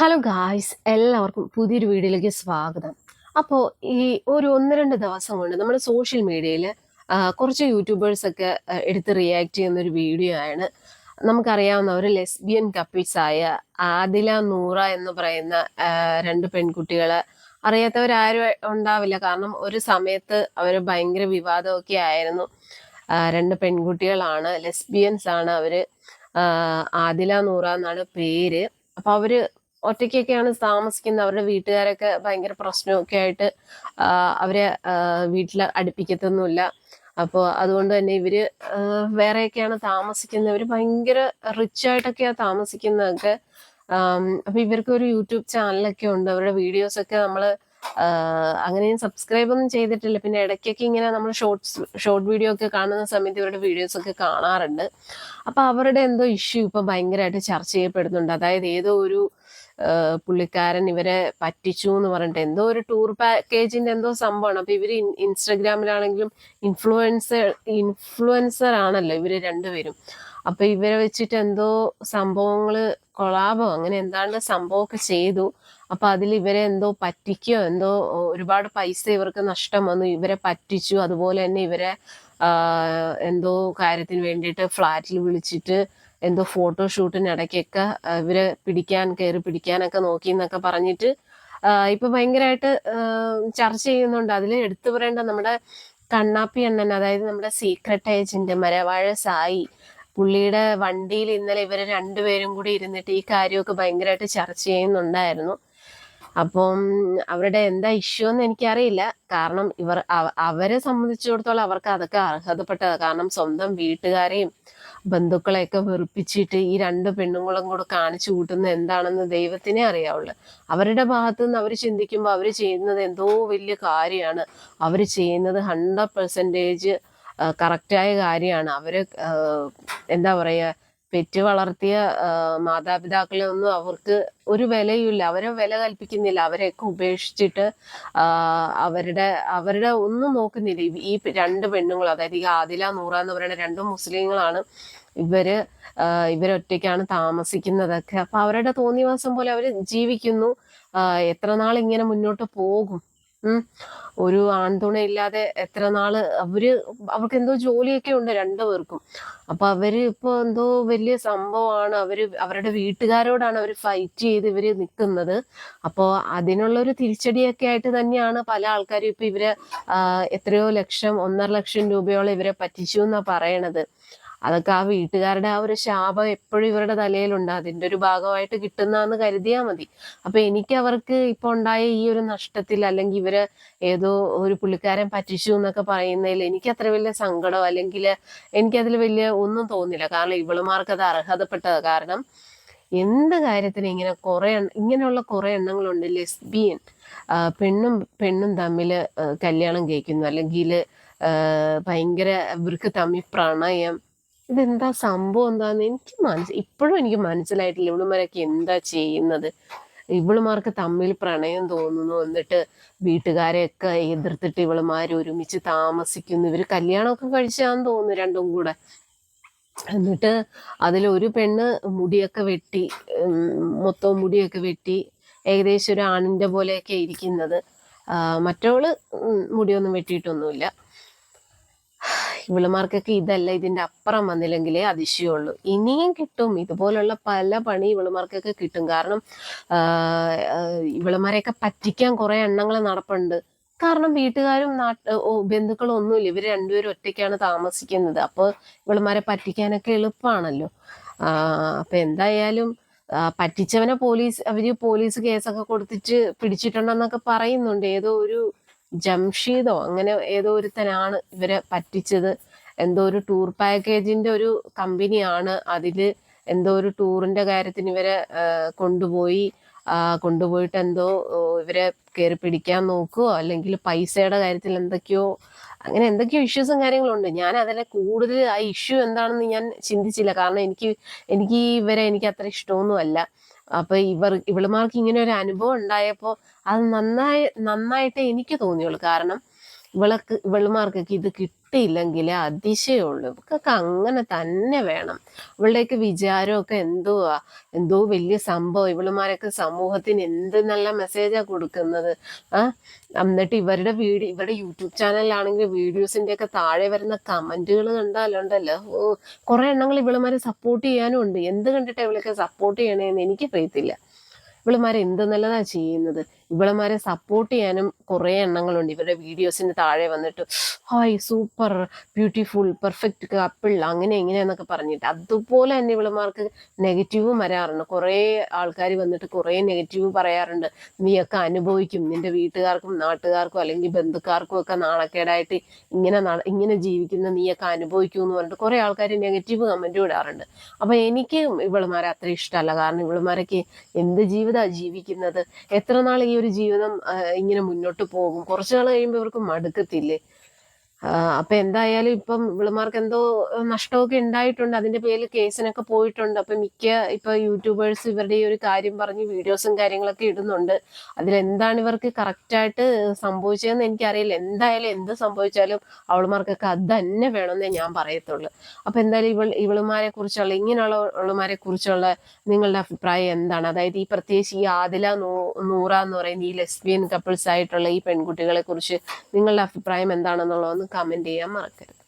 Hello guys എല്ലാവർക്കും പുതിയൊരു വീഡിയോയിലേക്ക് സ്വാഗതം. അപ്പോൾ ഈ ഒരു ഒന്ന് രണ്ട് ദിവസം കൊണ്ട് നമ്മൾ സോഷ്യൽ മീഡിയയിൽ കുറച്ച് യൂട്യൂബേഴ്സൊക്കെ എടുത്ത് റിയാക്ട് ചെയ്യുന്ന ഒരു വീഡിയോ ആണ്. നമുക്കറിയാവുന്ന ഒരു ലെസ്ബിയൻ കപ്പിൾസായ ആദില നൂറ എന്ന് പറയുന്ന രണ്ട് പെൺകുട്ടികളെ. അറിയാത്തവരാരും ഉണ്ടാവില്ല. കാരണം ഒരു സമയത്ത് അവർ ഭയങ്കര വിവാദമൊക്കെ ആയിരുന്നു. രണ്ട് പെൺകുട്ടികളാണ്. ലെസ്ബിയൻസ് ആണ് അവർ. ആദില നൂറ എന്നാണ് പേര്. അപ്പോൾ അവർ ഒറ്റയ്ക്കൊക്കെയാണ് താമസിക്കുന്നത് അവരുടെ വീട്ടുകാരൊക്കെ ഭയങ്കര പ്രശ്നമൊക്കെ ആയിട്ട് അവരെ വീട്ടിൽ അടുപ്പിക്കത്തൊന്നുമില്ല. അപ്പോൾ അതുകൊണ്ട് തന്നെ ഇവർ വേറെയൊക്കെയാണ് താമസിക്കുന്നത്. ഇവർ ഭയങ്കര റിച്ച് ആയിട്ടൊക്കെയാണ് താമസിക്കുന്നതൊക്കെ. അപ്പോൾ അപ്പൊ ഇവർക്ക് ഒരു യൂട്യൂബ് ചാനലൊക്കെ ഉണ്ട്. അവരുടെ വീഡിയോസ് ഒക്കെ നമ്മൾ അങ്ങനെ സബ്സ്ക്രൈബ് ഒന്നും ചെയ്തിട്ടില്ല. പിന്നെ ഇടയ്ക്കൊക്കെ ഇങ്ങനെ നമ്മൾ ഷോർട്സ് ഷോർട്ട് വീഡിയോ ഒക്കെ കാണുന്ന സമയത്ത് ഇവരുടെ വീഡിയോസ് ഒക്കെ കാണാറുണ്ട്. അപ്പൊ അവരുടെ എന്തോ ഇഷ്യൂ ഇപ്പം ഭയങ്കരമായിട്ട് ചർച്ച ചെയ്യപ്പെടുന്നുണ്ട്. അതായത് ഏതോ ഒരു പുള്ളിക്കാരൻ ഇവരെ പറ്റിച്ചു എന്ന് പറഞ്ഞിട്ട് എന്തോ ഒരു ടൂർ പാക്കേജിന്റെ എന്തോ സംഭവമാണ്. അപ്പൊ ഇവർ ഇൻ- ഇൻസ്റ്റഗ്രാമിലാണെങ്കിലും ഇൻഫ്ലുവൻസർ ഇൻഫ്ലുവൻസർ ആണല്ലോ ഇവർ രണ്ടുപേരും. അപ്പൊ ഇവരെ വെച്ചിട്ട് എന്തോ സംഭവങ്ങൾ കൊളാബോ അങ്ങനെ എന്താണ്ട് സംഭവമൊക്കെ ചെയ്തു. അപ്പൊ അതിൽ ഇവരെ എന്തോ പറ്റിക്കോ എന്തോ ഒരുപാട് പൈസ ഇവർക്ക് നഷ്ടം വന്നു ഇവരെ പറ്റിച്ചു. അതുപോലെ തന്നെ ഇവരെ എന്തോ കാര്യത്തിന് വേണ്ടിയിട്ട് ഫ്ലാറ്റിൽ വിളിച്ചിട്ട് എന്തോ ഫോട്ടോഷൂട്ടിനിടയ്ക്കൊക്കെ ആ, ഇവരെ പിടിക്കാൻ കയറി പിടിക്കാനൊക്കെ നോക്കി എന്നൊക്കെ പറഞ്ഞിട്ട് ഇപ്പൊ ഭയങ്കരമായിട്ട് ചർച്ച ചെയ്യുന്നുണ്ട്. അതിൽ എടുത്തു പറയേണ്ട നമ്മുടെ കണ്ണാപ്പി അണ്ണൻ അതായത് നമ്മുടെ സീക്രട്ട് ഏജന്റ് മരവാഴ സായി പുള്ളിയുടെ വണ്ടിയിൽ ഇന്നലെ ഇവർ രണ്ടുപേരും കൂടി ഇരുന്നിട്ട് ഈ കാര്യമൊക്കെ ഭയങ്കരമായിട്ട് ചർച്ച ചെയ്യുന്നുണ്ടായിരുന്നു. അപ്പം അവരുടെ എന്താ ഇഷ്യൂ എന്ന് എനിക്കറിയില്ല. കാരണം ഇവർ അവരെ സംബന്ധിച്ചിടത്തോളം അവർക്ക് അതൊക്കെ അർഹതപ്പെട്ടത്. കാരണം സ്വന്തം വീട്ടുകാരെയും ബന്ധുക്കളെയൊക്കെ വെറുപ്പിച്ചിട്ട് ഈ രണ്ട് പെണ്ണുങ്ങളും കൂടെ കാണിച്ചു കൂട്ടുന്ന എന്താണെന്ന് ദൈവത്തിനെ അറിയാവുള്ളൂ. അവരുടെ ഭാഗത്തു നിന്ന് അവർ ചിന്തിക്കുമ്പോൾ അവർ ചെയ്യുന്നത് എന്തോ വലിയ കാര്യമാണ്. അവർ ചെയ്യുന്നത് ഹൺഡ്രഡ് പെർസെന്റേജ് കറക്റ്റായ കാര്യമാണ്. അവർ എന്താ പറയുക പെറ്റ് വളർത്തിയ മാതാപിതാക്കളൊന്നും അവർക്ക് ഒരു വിലയുമില്ല. അവരെ വില കൽപ്പിക്കുന്നില്ല. അവരെയൊക്കെ ഉപേക്ഷിച്ചിട്ട് അവരുടെ അവരുടെ ഒന്നും നോക്കുന്നില്ല. ഈ- രണ്ട് പെണ്ണുങ്ങൾ അതായത് ഈ ആദില നൂറ എന്ന് പറയുന്ന രണ്ട് മുസ്ലിങ്ങളാണ് ഇവർ ഇവരൊറ്റയ്ക്കാണ് താമസിക്കുന്നതൊക്കെ. അപ്പൊ അവരുടെ തോന്നിവാസം പോലെ അവർ ജീവിക്കുന്നു. എത്ര നാൾ ഇങ്ങനെ മുന്നോട്ട് പോകും? ഒരു ആൺതുണയില്ലാതെ എത്ര നാൾ അവർ അവർക്ക് എന്തോ ജോലിയൊക്കെ ഉണ്ട് രണ്ടു പേർക്കും അപ്പൊ അവർ ഇപ്പൊ എന്തോ വലിയ സംഭവമാണ്. അവർ അവരുടെ വീട്ടുകാരോടാണ് അവർ ഫൈറ്റ് ചെയ്ത് ഇവർ നിൽക്കുന്നത് അപ്പോ അതിനുള്ള ഒരു തിരിച്ചടിയൊക്കെ ആയിട്ട് തന്നെയാണ് പല ആൾക്കാരും ഇപ്പൊ ഇവരെ എത്രയോ ലക്ഷം ഒന്നര ലക്ഷം രൂപയോളം ഇവരെ പറ്റിച്ചു എന്നാ പറയണത്. അതൊക്കെ ആ വീട്ടുകാരുടെ ആ ഒരു ശാപം എപ്പോഴും ഇവരുടെ തലയിലുണ്ട്. അതിന്റെ ഒരു ഭാഗമായിട്ട് കിട്ടുന്നതെന്ന് കരുതിയാൽ മതി. അപ്പൊ എനിക്ക് അവർക്ക് ഇപ്പൊ ഉണ്ടായ ഈ ഒരു നഷ്ടത്തിൽ അല്ലെങ്കിൽ ഇവർ ഏതോ ഒരു പുള്ളിക്കാരൻ പറ്റിച്ചു എന്നൊക്കെ പറയുന്നതിൽ എനിക്ക് അത്ര വലിയ സങ്കടം അല്ലെങ്കിൽ എനിക്കതിൽ വലിയ ഒന്നും തോന്നില്ല. കാരണം ഇവളുമാർക്ക് അത് അർഹതപ്പെട്ടത്. കാരണം എന്ത് കാര്യത്തിന് ഇങ്ങനെ കുറെ ഇങ്ങനെയുള്ള കുറെ എണ്ണങ്ങളുണ്ട്. ലെസ്ബിയൻ പെണ്ണും പെണ്ണും തമ്മിൽ കല്യാണം കഴിക്കുന്നു. അല്ലെങ്കിൽ ഭയങ്കര ഇവർക്ക് തമ്മിൽ പ്രണയം ഇതെന്താ സംഭവം എന്താന്ന് എനിക്ക് മനസ്സ് ഇപ്പോഴും എനിക്ക് മനസ്സിലായിട്ടില്ല ഇവളുമാരൊക്കെ എന്താ ചെയ്യുന്നത്. ഇവളുമാർക്ക് തമ്മിൽ പ്രണയം തോന്നുന്നു എന്നിട്ട് വീട്ടുകാരെയൊക്കെ എതിർത്തിട്ട് ഇവളുമാർ ഒരുമിച്ച് താമസിക്കുന്നു. ഇവർ കല്യാണമൊക്കെ കഴിച്ചാന്ന് തോന്നുന്നു രണ്ടും കൂടെ. എന്നിട്ട് അതിൽ ഒരു പെണ്ണ് മുടിയൊക്കെ വെട്ടി മൊത്തം മുടിയൊക്കെ വെട്ടി ഏകദേശം ഒരു ആണിന്റെ പോലെയൊക്കെ ഇരിക്കുന്നത്. മറ്റവൾ മുടിയൊന്നും വെട്ടിയിട്ടൊന്നുമില്ല. ഇവളുമാർക്കൊക്കെ ഇതല്ല ഇതിന്റെ അപ്പുറം വന്നില്ലെങ്കിലേ അതിശയമുള്ളൂ. ഇനിയും കിട്ടും. ഇതുപോലുള്ള പല പണി ഇവളുമാർക്കൊക്കെ കിട്ടും. കാരണം ഇവളുമാരെയൊക്കെ പറ്റിക്കാൻ കുറേ എണ്ണങ്ങൾ നടപ്പുണ്ട്. കാരണം വീട്ടുകാരും നാട്ട് ബന്ധുക്കളും ഒന്നുമില്ല ഇവർ രണ്ടുപേരും ഒറ്റയ്ക്കാണ് താമസിക്കുന്നത്. അപ്പോൾ ഇവളുമാരെ പറ്റിക്കാനൊക്കെ എളുപ്പമാണല്ലോ അപ്പം എന്തായാലും പറ്റിച്ചവനെ പോലീസ് അവർ പോലീസ് കേസൊക്കെ കൊടുത്തിട്ട് പിടിച്ചിട്ടുണ്ടെന്നൊക്കെ പറയുന്നുണ്ട്. ഏതോ ഒരു ജംഷീദോ അങ്ങനെ ഏതോ ഒരുത്തനാണ് ഇവരെ പറ്റിച്ചത്. എന്തോ ഒരു ടൂർ പാക്കേജിന്റെ ഒരു കമ്പനിയാണ്. അതിൽ എന്തോ ഒരു ടൂറിന്റെ കാര്യത്തിന് ഇവരെ കൊണ്ടുപോയി കൊണ്ടുപോയിട്ട് എന്തോ ഇവരെ കയറി പിടിക്കാൻ നോക്കുവോ അല്ലെങ്കിൽ പൈസയുടെ കാര്യത്തിൽ എന്തൊക്കെയോ അങ്ങനെ എന്തൊക്കെയോ ഇഷ്യൂസും കാര്യങ്ങളുണ്ട് ഞാൻ അതിലെ കൂടുതൽ ആ ഇഷ്യൂ എന്താണെന്ന് ഞാൻ ചിന്തിച്ചില്ല. കാരണം എനിക്ക് എനിക്ക് ഇവരെ എനിക്ക് അത്ര ഇഷ്ടമൊന്നും അല്ല അപ്പൊ ഇവർ ഇവളുമാർക്ക് ഇങ്ങനെ ഒരു അനുഭവം ഉണ്ടായപ്പോൾ അത് നന്നായി നന്നായിട്ട് എനിക്ക് തോന്നിയുള്ളൂ. കാരണം ഇവളക്ക് ഇവളുമാർക്കൊക്കെ ഇത് കിട്ടിയില്ലെങ്കിൽ അതിശയമുള്ളൂ ഇവക്കൊക്കെ അങ്ങനെ തന്നെ വേണം. ഇവളുടെയൊക്കെ വിചാരമൊക്കെ എന്തുവാ? എന്തോ വലിയ സംഭവം. ഇവളുമാരൊക്കെ സമൂഹത്തിന് എന്ത് നല്ല മെസ്സേജാ കൊടുക്കുന്നത്? ആ? എന്നിട്ട് ഇവരുടെ വീഡിയോ ഇവരുടെ യൂട്യൂബ് ചാനലിലാണെങ്കിൽ വീഡിയോസിന്റെ ഒക്കെ താഴെ വരുന്ന കമന്റുകൾ കണ്ടാലുണ്ടല്ലോ. കുറെ എണ്ണങ്ങൾ ഇവളുമാരെ സപ്പോർട്ട് ചെയ്യാനും ഉണ്ട്. എന്ത് കണ്ടിട്ടാ ഇവളൊക്കെ സപ്പോർട്ട് ചെയ്യണേന്ന് എനിക്ക് അറിയത്തില്ല ഇവളുമാരെ എന്ത് നല്ലതാ ചെയ്യുന്നത്? ഇവളുമാരെ സപ്പോർട്ട് ചെയ്യാനും കുറേ എണ്ണങ്ങളുണ്ട്. ഇവരുടെ വീഡിയോസിന് താഴെ വന്നിട്ട് hi super beautiful perfect couple അങ്ങനെ ഇങ്ങനെയെന്നൊക്കെ പറഞ്ഞിട്ട്. അതുപോലെ തന്നെ ഇവളമാർക്ക് നെഗറ്റീവും വരാറുണ്ട്. കുറേ ആൾക്കാർ വന്നിട്ട് കുറേ നെഗറ്റീവ് പറയാറുണ്ട്. നീയൊക്കെ അനുഭവിക്കും. നിന്റെ വീട്ടുകാർക്കും നാട്ടുകാർക്കും അല്ലെങ്കിൽ ബന്ധുക്കാർക്കും ഒക്കെ നാണക്കേടായിട്ട് ഇങ്ങനെ ഇങ്ങനെ ജീവിക്കുന്ന നീയൊക്കെ അനുഭവിക്കും എന്ന് പറഞ്ഞിട്ട് കുറേ ആൾക്കാർ നെഗറ്റീവ് കമന്റ് വിടാറുണ്ട് അപ്പൊ എനിക്ക് ഇവളുമാരെ അത്ര ഇഷ്ടമല്ല. കാരണം ഇവളുമാരൊക്കെ എന്ത് ജീവിതമാണ് ജീവിക്കുന്നത്? എത്ര നാൾ ഈ ഒരു ജീവിതം ഇങ്ങനെ മുന്നോട്ട് പോകും. കുറച്ചു നാൾ കഴിയുമ്പോൾ ഇവർക്ക് മടുക്കത്തില്ലേ? അപ്പൊ എന്തായാലും ഇപ്പം ഇവളുമാർക്ക് എന്തോ നഷ്ടമൊക്കെ ഉണ്ടായിട്ടുണ്ട്. അതിന്റെ പേരിൽ കേസിനൊക്കെ പോയിട്ടുണ്ട്. അപ്പൊ മിക്ക ഇപ്പൊ യൂട്യൂബേഴ്സ് ഇവരുടെ ഈ ഒരു കാര്യം പറഞ്ഞ് വീഡിയോസും കാര്യങ്ങളൊക്കെ ഇടുന്നുണ്ട്. അതിലെന്താണ് ഇവർക്ക് കറക്റ്റായിട്ട് സംഭവിച്ചതെന്ന് എനിക്കറിയില്ല. എന്തായാലും എന്ത് സംഭവിച്ചാലും അവളുമാർക്കൊക്കെ അത് തന്നെ വേണമെന്നേ ഞാൻ പറയത്തുള്ളൂ. അപ്പൊ എന്തായാലും ഇവൾ ഇവളുമാരെ കുറിച്ചുള്ള ഇങ്ങനെയുള്ള ഉള്ളമാരെ കുറിച്ചുള്ള നിങ്ങളുടെ അഭിപ്രായം എന്താണ്? അതായത് ഈ പ്രത്യേകിച്ച് ഈ ആദില നൂ നൂറ എന്ന് പറയുന്ന ഈ ലെസ്ബിയൻ കപ്പിൾസ് ആയിട്ടുള്ള ഈ പെൺകുട്ടികളെ കുറിച്ച് നിങ്ങളുടെ അഭിപ്രായം എന്താണെന്നുള്ളതൊന്ന് കമന്റ് ചെയ്യാൻ മറക്കരുത്.